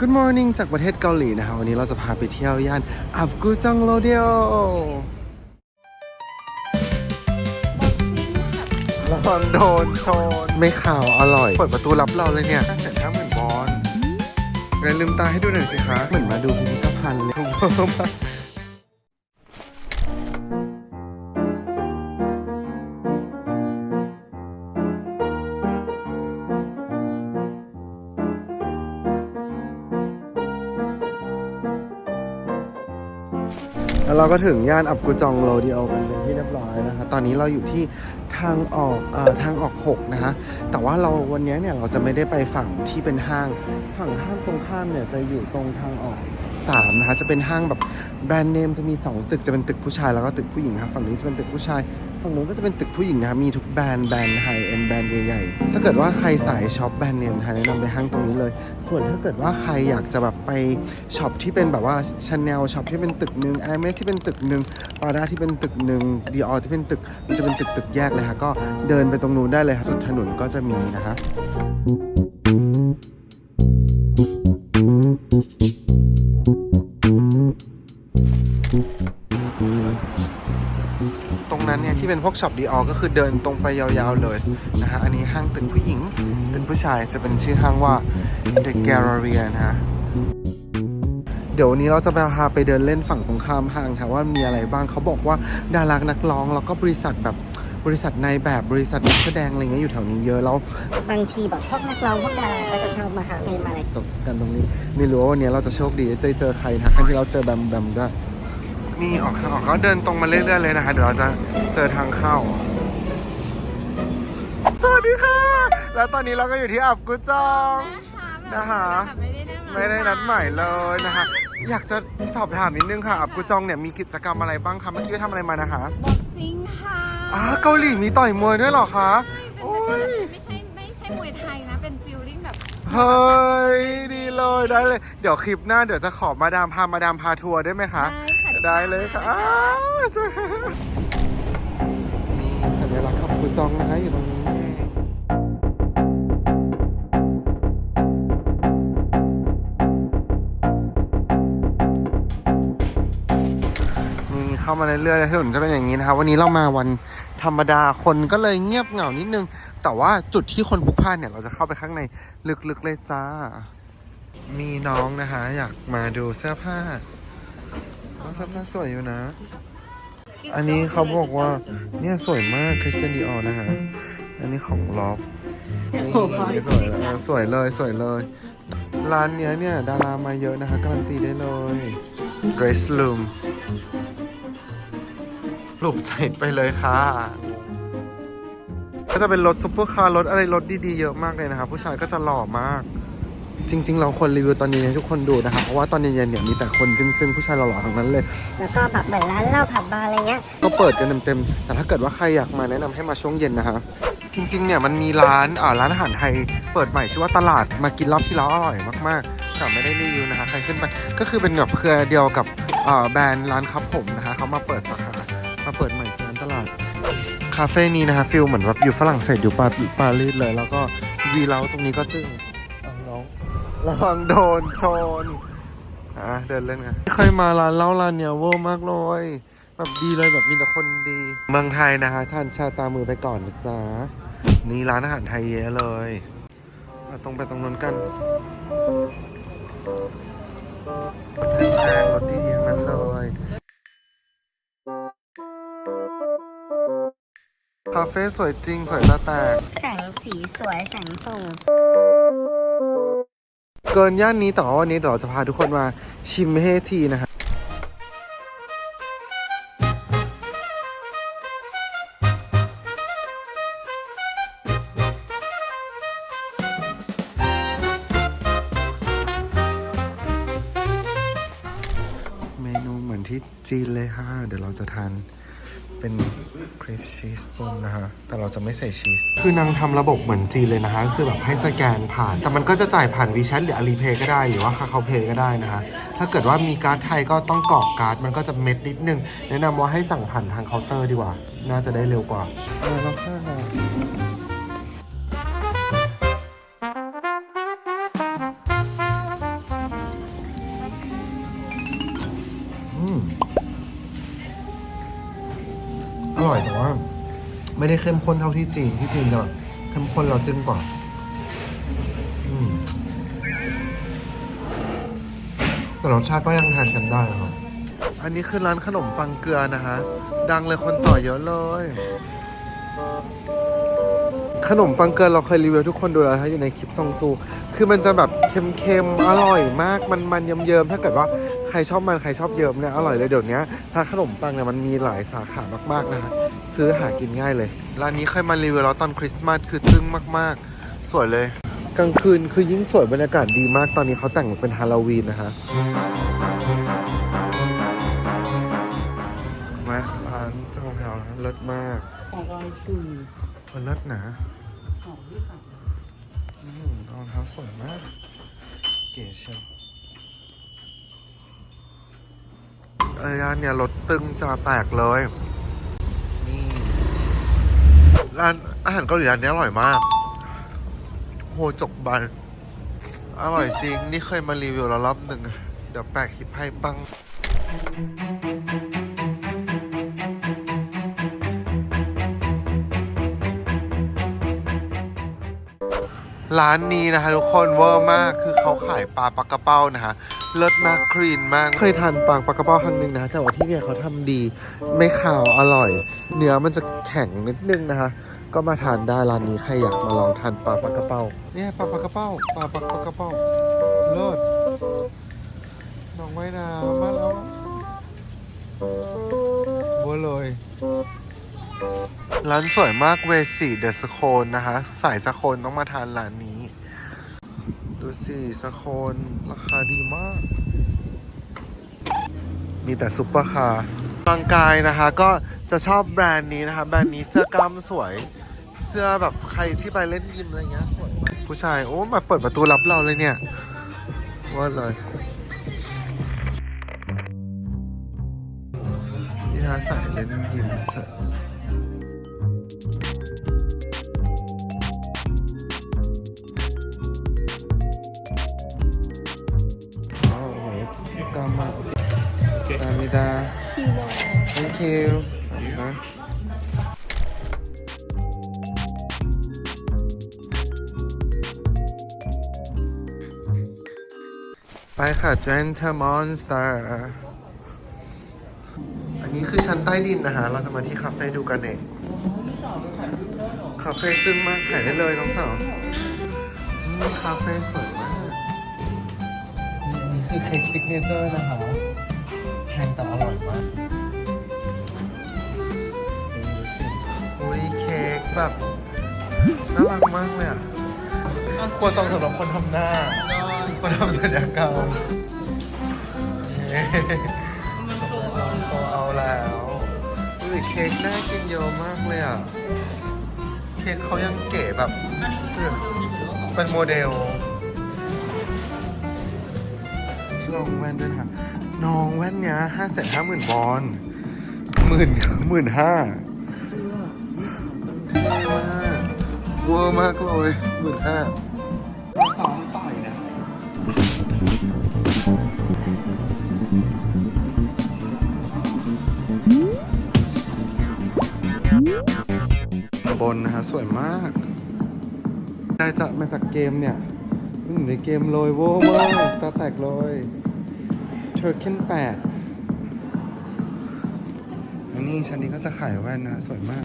Good morning จากประเทศเกาหลีนะคะวันนี้เราจะพาไปเที่ยวย่านอับกุจังโรเดียวระวังโดนชนไม่ข่าวอร่อย เปิดประตูรับเราเลยเนี่ยเสร็จห้าหมื่นบอลไงลืมตาให้ดูหน่อยสิคะ เหมือนมาดูพิพิธภัณฑ์เลย แล้วเราก็ถึงย่านอับกุจองโรเดียวกันเป็นที่เรียบร้อยนะคะ ตอนนี้เราอยู่ที่ทางออกเอ่อทางออก 6 นะคะ แต่ว่าเราวันนี้เนี่ยเราจะไม่ได้ไปฝั่งที่เป็นห้าง ฝั่งห้างตรงข้ามเนี่ยจะอยู่ตรงทางออก3นะคะ จะเป็นห้างแบบแบรนด์เนมจะมี 2 ตึกจะเป็นตึกผู้ชายแล้วก็ตึกผู้หญิงครับ ฝั่งนี้จะเป็นตึกผู้ชาย ฝั่งนู้นก็จะเป็นตึกผู้หญิงนะครับมีทุกแบรนด์แบรนด์ไฮเอ็นแบรนด์ใหญ่ๆ ถ้าเกิดว่าใครสายช็อปแบรนด์เนมไทยแนะนำไปห้างตรงนี้เลย ส่วนถ้าเกิดว่าใครอยากจะแบบไปช็อปที่เป็นแบบว่าชาแนลช็อปที่เป็นตึกหนึ่งแอร์เมสที่เป็นตึกหนึ่งปาด้าที่เป็นตึกหนึ่งดีออที่เป็นตึกมันจะเป็นตึกตึกแยกเลยค่ะก็เดินไปตรงนู้นได้เลยค่ะสุดถนนก็จะมีนะคะ วกช็อปดีออก็คือเดินตรงไปยาวๆเลยนะฮะ อันนี้ห้างตึกผู้หญิงตึกผู้ชายจะเป็นชื่อห้างว่า The Galleria นะฮะเดี๋ยววันนี้เราจะไปพาไปเดินเล่นฝั่งตรงข้ามห้างค่ะว่ามีอะไรบ้างเขาบอกว่าดารานักร้องแล้วก็บริษัทแบบบริษัทในแบบบริษัทนักแสดงอะไรเงี้ยอยู่แถวนี้เยอะแล้วบางทีแบบพวกนักร้องพวกดาราก็จะชอบมาหาเพลงมาอะไรตกกันตรงนี้ไม่รู้ว่าวันนี้เราจะโชคดีได้เจอใครนะครั้งที่เราเจอแบมแบมด้วย นี่ออกทางออกก็เดินตรงมาเรื่อยๆเลยนะคะ เดี๋ยวเราจะเจอทางเข้า สวัสดีค่ะ แล้วตอนนี้เราก็อยู่ที่อับกุจอง นะคะไม่ได้นัดหมายเลยนะคะ อยากจะสอบถามนิดนึงค่ะ อับกุจองเนี่ยมีกิจกรรมอะไรบ้างคะ เมื่อกี้ไปทำอะไรมานะคะบ็อกซิ่งค่ะอ้าเกาหลีมีต่อยมวยด้วยเหรอคะ โอ้ยไม่ใช่ไม่ใช่มวยไทยนะ เป็นฟิลลิ่งแบบ เฮ้ย ดีเลยได้เลย เดี๋ยวคลิปหน้าเดี๋ยวจะขอมาดามพามาดามพาทัวร์ได้ไหมคะ ได้ค่ะ ได้เลยค่ะมีสัญลักษณ์อับกุจองนะคะอยู่ตรงนี้เข้ามาเรื่อยๆถนนจะเป็นอย่างนี้นะครับวันนี้เรามาวันธรรมดาคนก็เลยเงียบเหงานิดนึง แต่ว่าจุดที่คนพลุกพล่านเนี่ยเราจะเข้าไปข้างในลึกๆเลยจ้า มีน้องนะคะ อยากมาดูเสื้อผ้า น้องเสื้อผ้าสวยอยู่นะ อันนี้เขาบอกว่า เนี่ยสวยมากคริสเตียนดีออนะฮะ อันนี้ของล็อบนี่สวยเออสวยเลยสวยเลย ร้านเนี้ยเนี่ย ดารามาเยอะนะคะการันตีได้เลย Grace Loom หลุบใส่ไปเลยค่ะ ก็จะเป็นรถซุปเปอร์คาร์รถอะไรรถดีๆ เยอะมากเลยนะครับ ผู้ชายก็จะหล่อมาก จริง ๆ เราควรรีวิวตอนนี้ให้ทุกคนดูนะครับเพราะว่าตอนเย็นๆเนี่ยมีแต่คนจึงๆผู้ชายหล่อๆทั้งนั้นเลย แล้วก็แบบเหมือนร้านเหล้าผับบาร์อะไรเงี้ย ก็เปิดกันเต็มๆแต่ถ้าเกิดว่าใครอยากมาแนะนำให้มาช่วงเย็นนะฮะจริงๆเนี่ยมันมีร้านอ่าร้านอาหารไทยเปิดใหม่ชื่อว่าตลาดมากินรอบที่แล้วอร่อยมากๆแต่ไม่ได้รีวิวนะคะใครขึ้นไปก็คือเป็นแบบเครือเดียวกับอ่าแบรนด์ร้านครับผมนะคะเขามาเปิดสาขามาเปิดใหม่ที่ร้านตลาดคาเฟ่นี้นะคะฟิลเหมือนแบบอยู่ฝรั่งเศสอยู่ปาปารีสเลย แล้วก็วีเลาตรงนี้ก็จึ้งเอาน้อง ระวังโดนชนอะเดินเล่นกันเคยมาร้านเล้าร้านเนี้ยเวอร์มากเลยแบบดีเลยแบบมีแต่คนดี เมืองไทยนะคะท่านชาตามือไปก่อนนะจ๊ะนี่ร้านอาหารไทยเยอะเลยมาตรงไปตรงนู้นกันแพงรถดีๆทั้งนั้นเลยคาเฟ่สวยจริงสวยตาแตก แสงสีสวยแสงส่ง เกินย่านนี้แต่ว่าวันนี้เดี๋ยวเราจะพาทุกคนมาชิมเฮทีนะฮะเมนูเหมือนที่จีนเลยค่ะ เดี๋ยวเราจะทานเป็น รีปชีสต้มนะฮะ แต่เราจะไม่ใส่ชีส คือนางทำระบบเหมือนจีนเลยนะคะคือแบบให้สแกนผ่าน แต่มันก็จะจ่ายผ่านวีแชทหรืออาลีเพย์ก็ได้ หรือว่าคาคาเพย์ก็ได้นะคะถ้าเกิดว่ามีการ์ดไทยก็ต้องกรอกการ์ด มันก็จะเม็ดนิดนึง แนะนำว่าให้สั่งผ่านทางเคาน์เตอร์ดีกว่า น่าจะได้เร็วกว่าแล้วค่ะ เข้มข้นเท่าที่จีนที่จีนจะแบบเข้มข้นเราจิ้มกว่าอืมแต่รสชาติก็ยังทานกันได้นะครับ อันนี้คือร้านขนมปังเกลือนะฮะ ดังเลยคนต่อเยอะเลย ขนมปังเกลือเราเคยรีวิวทุกคนดูแล้วถ้าอยู่ในคลิปซองซู คือมันจะแบบเค็มๆ อร่อยมาก มันมันเยิ้มๆ ถ้าเกิดว่าใครชอบมันใครชอบเยิ้มเนี่ยอร่อยเลยเดี๋ยวนี้ร้านขนมปังเนี่ยมันมีหลายสาขามากๆนะฮะ ซื้อหากินง่ายเลย ร้านนี้เคยมารีวิวแล้วตอนคริสต์มาสคือจึ้งมาก ๆ สวยเลย กลางคืนคือยิ่งสวยบรรยากาศดีมากตอนนี้เขาแต่งเป็นฮาโลวีนนะฮะมาร้านจ้าของแถวเลิศมากของเราคือเออเลิศนะของที่สั่งอืมรองเท้าสวยมาก เก๋เชียวเอ้ยร้านเนี่ยรถตึงจอแตกเลย ร้านอาหารเกาหลีร้านนี้อร่อยมาก โหจกบัน อร่อยจริง นี่เคยมารีวิวแล้วรอบหนึ่ง เดี๋ยวแปะคลิปให้ปังร้านนี้นะคะทุกคนเวอร์มากคือเขาขายปลาปลากระเป้านะคะเลิศมากคลีนมากเคยทานปลาปลากระเป้าครั้งหนึ่งนะแต่ว่าที่เนี่ยเขาทำดี ไม่ขาวอร่อย เนื้อมันจะแข็งนิดนึงนะคะ ก็มาทานได้ร้านนี้ใครอยากมาลองทานปลาปลากระเป้าเนี่ยปลาปลากระเป้าปลาปลากระเป้าเลิศน้องไว้น้ำมาแล้วบัวเลยร้านสวยมากเวสีเดอะสโคนนะคะ สายสโคนต้องมาทานร้านนี้ ดูสิสโคนราคาดีมาก มีแต่ซุปเปอร์คาร์ร่างกายนะคะ ก็จะชอบแบรนด์นี้นะคะ แบรนด์นี้เสื้อกล้ามสวย เสื้อแบบใครที่ไปเล่นยิมอะไรเงี้ยสวยมากผู้ชาย โอ้ มาเปิดประตูรับเราเลยเนี่ยว่าเลย นี่นะสายเล่นยิมสวย Oh, wait. Come on. 감사합니다. Thank you. 감사합니다. ไปค่ะ Gentle Monster อันนี้คือชั้นใต้ดินนะฮะเราจะมาที่คาเฟ่ดูกันเองคาเฟ่จึ้งมากถ่ายได้เลยน้องสาวอืมคาเฟ่สวยมากนี่อันนี้คือเค้กซิกเนเจอร์นะคะแพงแต่อร่อยมากนี่ดูสิอุ้ยเค้กแบบน่ารักมากเลยอะครัวซองสำหรับคนทำหน้า คนทำศัลยกรรมเย้โซเอาแล้วอุ้ยเค้กน่ากินเยอะมากเลยอะ เค้กเขายังเก๋แบบเป็นโมเดลลองแว่นด้วยค่ะน้องแว่นเนี้ยห้าแสนห้าหมื่นบอลหมื่นหมื่นห้าเวอร์มากเวอร์มากเลยหมื่นห้า บนนะฮะ สวยมากได้จากมาจากเกมเนี่ยอืมในเกมโรยโว้เวอร์ตาแตกเลยเทอร์เคนแปดอันนี้ชั้นนี้ก็จะขายแว่นนะ สวยมาก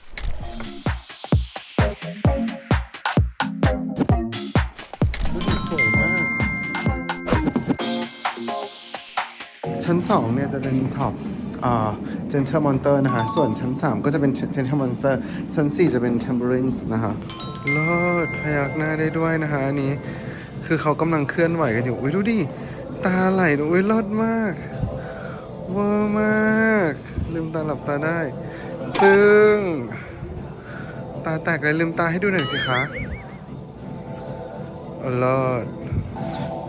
ดูดิสวยมาก ชั้น2เนี่ยจะเป็นช็อปอ่า Gentle Monster นะคะ ส่วนชั้น 3 ก็จะเป็น Gentle Monster ชั้น 4 จะเป็น Camberins นะคะเลิศพยักหน้าได้ด้วยนะคะอันนี้ คือเขากำลังเคลื่อนไหวกันอยู่ อุ้ยดูดิ ตาไหลอุ้ยเลิศมากเวอร์มาก ลืมตาหลับตาได้ จึง ตาแตกเลยลืมตาให้ดูหน่อยสิคะเออเลิศ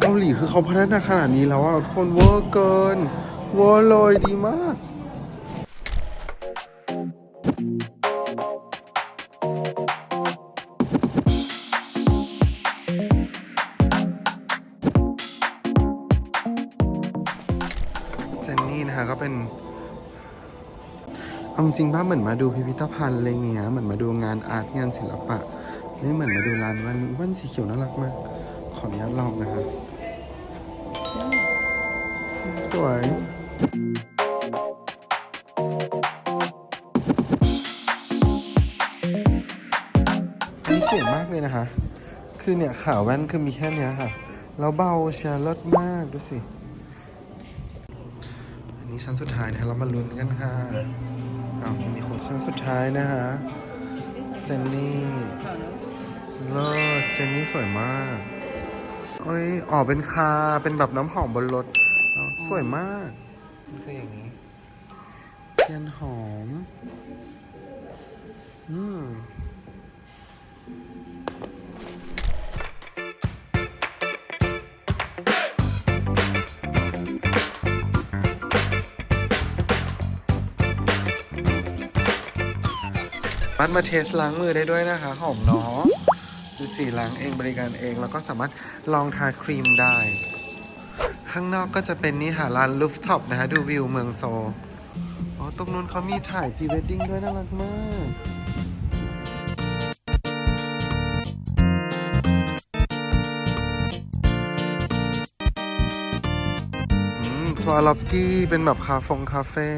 เกาหลีคือเขาพัฒนาขนาดนี้แล้วอะคนเวอร์เกิน เวอร์เลยดีมาก จนนี่นะคะก็เป็นเอาจริงป่ะเหมือนมาดูพิพิธภัณฑ์อะไรเงี้ยเหมือนมาดูงานอาร์ตงานศิลปะนี่เหมือนมาดูร้านวันวันสีเขียวน่ารักมาก ขออนุญาตลองนะครับสวยนี่เก๋มากเลยนะคะ คือเนี่ยขาวแว่นคือมีแค่เนี้ยค่ะ แล้วเบาเชียร์ลิศมากดูสิ อันนี้ชั้นสุดท้ายนะเรามาลุ้นกันค่ะ อ้าวมีคนชั้นสุดท้ายนะฮะ เจนนี่เลิศเจนนี่สวยมากเอ้ยอ๋อเป็นคา เป็นแบบน้ำหอมบนรถอ๋อสวยมากมันคืออย่างนี้เทียนหอม อืม มันมาเทสล้างมือได้ด้วยนะคะ หอมเนาะดูสีล้างเองบริการเอง แล้วก็สามารถลองทาครีมได้ ข้างนอกก็จะเป็นนี่ค่ะลานลูฟท็อปนะคะ ดูวิวเมืองโซ อ๋อ ตรงนู้นเขามีถ่ายพรีเวดดิ้งด้วยน่ารักมากสวาลอฟกี้เป็นแบบคาฟงคาเฟ่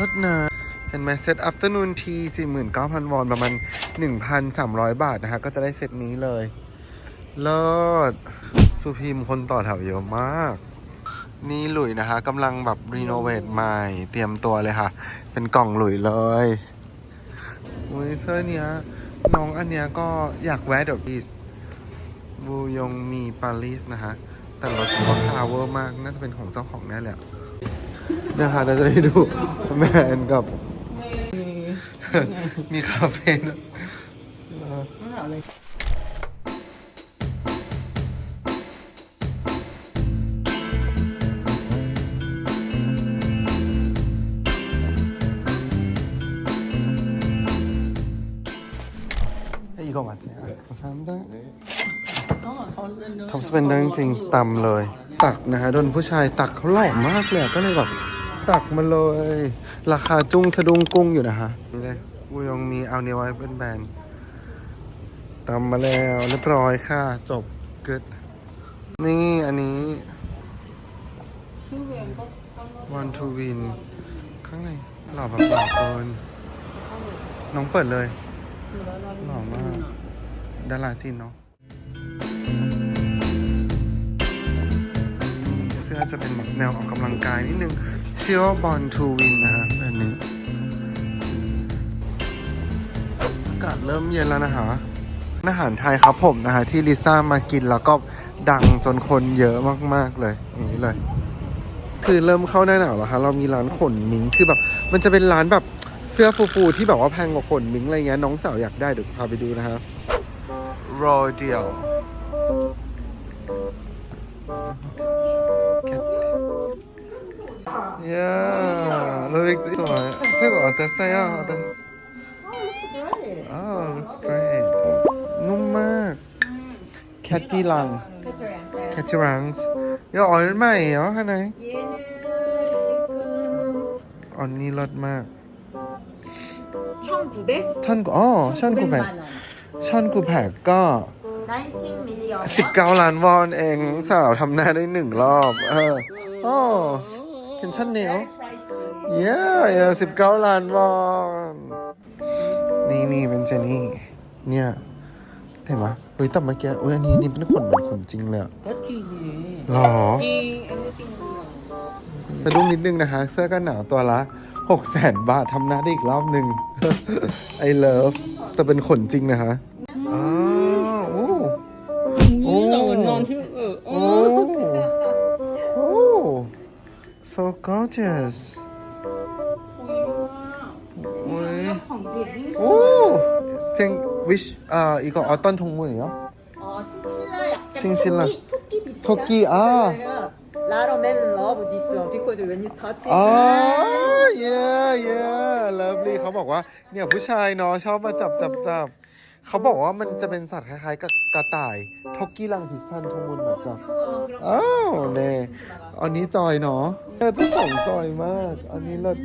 ลดนะ เห็นไหมเซตอั t เ r อร์นูนที49,000 วอน ประมาณ 1,300 บาทนะคะก็จะได้เซตนี้เลยเลิศสุพิมคนต่อแถวเยอะมาก นี่หลุยนะคะกำลังแบบรีโนเวทใหม่ เตรียมตัวเลยค่ะ เป็นกล่องหลุยเลยอุ้ยเสื้อเนี้ยน้องอันเนี้ยก็อยากแวะเดี๋ยวพีสบูยงมีปารีสนะคะแต่เราคิดว่าคาเวอร์มาก น่าจะเป็นของเจ้าของแน่เลยอะนะคะเราจะได้ดูแมนกับ มีคาเฟ่ด้วยไอ้อีกของอาจารย์ขอซ้ำได้ ทำสเปนได้จริงๆตำเลย ตักนะฮะโดนผู้ชายตักเขาหล่อมากเลยอะก็เลยแบบตักมาเลย ราคาจุ้งสะดุ้งกุ้งอยู่นะฮะ นี่เลยกูยังมีเอาเนียไว้เป็นแบรนด์ตำมาแล้วเรียบร้อยค่ะ จบเกิดนี่อันนี้ one to win ข้างในหล่อแบบหล่อเกินน้องเปิดเลย หล่อมาก ดาราจีนเนาะเสื้อจะเป็นแบบแนวออกกำลังกายนิดนึงเชื่อว่าบอลทูวินนะฮะแบบนี้ากาศเริ่มเย็นแล้วนะฮะอาหารไทยครับผมนะฮะที่ลิซ่ามากินแล้วก็ดังจนคนเยอะมากๆเลยอย่างนี้เลย คือเริ่มเข้าหน้าหนาวแล้วคะเรามีร้านขนมิงคือแบบ มันจะเป็นร้านแบบเสื้อฟูฟูที่แบบว่าแพงกว่าขนมิงอะไรเงี้ยน้องสาวอยากได้เดี๋ยวจะพาไปดูนะฮะรอเดียวいやー、ロレックス、今、結構私だよ、私。 어땠... Oh, looks great.นุ่มมาก 캐티랑 캐티랑스. 이거 얼마예요 하나에? 얘는 지금 언니 롯막 1,900? 천구 어 900만 1900 원. 1900ก็ 19 밀리언. 19 ล้านวอนเองสาวทำหน้าได้หนึ่งรอบ เออโอ้괜찮네요 프라이스. เย้เย้สิบเก้าล้านวอน นี่นี่เป็นเจนี่ เนี่ย เห็นปะเฮ้ยแต่เมื่อกี้อุ้ยอันนี้นี่เป็นขนเหมือนขนจริงเลยอะก็จริงไงหรอจริงอันนี้จริงเหรอสะดุ้งนิดนึงนะคะ เสื้อกันหนาวตัวละหกแสนบาททำหน้าได้อีกรอบหนึ่ง ไอเลิฟแต่เป็นขนจริงนะคะอ้าวโอ้โอ้เราเหมือนนอนที่เออโอ้โอ้ so gorgeous โอ้ย ของเด็กนี่ โอ้생 wish 아 이거 어떤 동물이요? 어, 친칠라 약간 친칠라. 토끼, 토끼 비슷한 토끼, 아. Laro men love this one because when you touch it อ๋อ yeah yeah lovely เขาบอกว่า เนี่ยผู้ชายเนาะชอบมาจับจับจับเขาบอกว่ามันจะเป็นสัตว์คล้ายๆกับกระต่ายทกกี้ลังพิสตันทงมุนแบบจับ 어, 그런 อ้าวเน่อันนี้จอยเนาะเออเจ้าของจอยมาก อันนี้เลิศ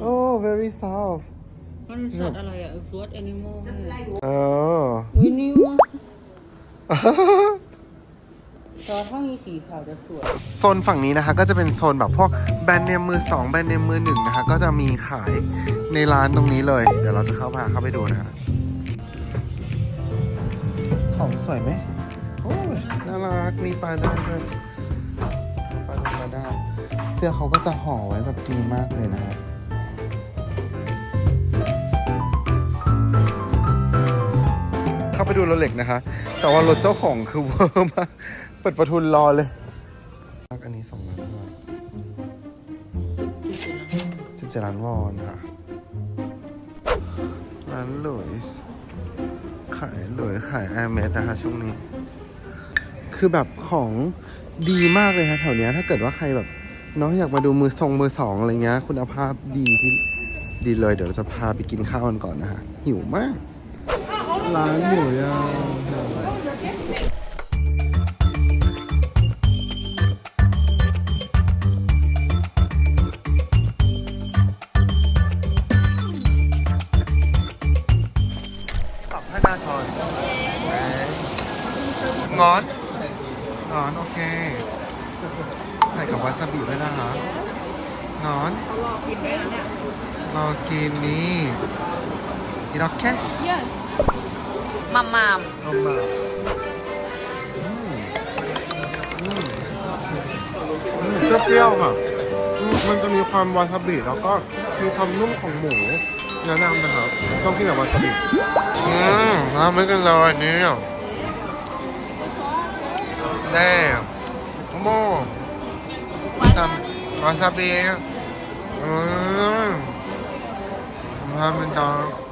โอ้ very soft มันสัตว์อะไรอะฟลูดแอนิมอลเออวินิวตอนถ้ามีสีขาวจะสวย โซนฝั่งนี้นะคะ ก็จะเป็นโซนแบบพวกแบรนด์เนมมือสองแบรนด์เนมมือหนึ่งนะคะ ก็จะมีขายในร้านตรงนี้เลย เดี๋ยวเราจะเข้าพาเข้าไปดูนะคะของสวยไหมโอ้ยน่ารัก มีปลาได้ด้วยปลาดงปลาได้เสื้อเขาก็จะห่อไว้แบบดีมากเลยนะครับ ดูรถเหล็กนะคะ แต่ว่ารถเจ้าของคือเวอร์มากเปิดประทุนรอเลยอันนี้สองล้านวอนสิบเจ็ดล้านวอนค่ะร้านหลุยส์ขายหลุยส์ขายแอร์เมสนะคะช่วงนี้ คือแบบของดีมากเลยนะแถวเนี้ยถ้าเกิดว่าใครแบบน้องอยากมาดูมือทรงมือสองอะไรเงี้ยคุณภาพดีที่ดีเลยเดี๋ยวเราจะพาไปกินข้าวกันก่อนนะฮะหิวมาก ร้าน อืมเปรี้ยวๆค่ะ มันจะมีความวาซาบิแล้วก็มีความนุ่มของหมูแนะนำนะครับ ต้องกินกับวาซาบิอืมน้ำไม่กันเลยอันนี้แน่โม่ทำวาซาบิอืมทำเป็นตอง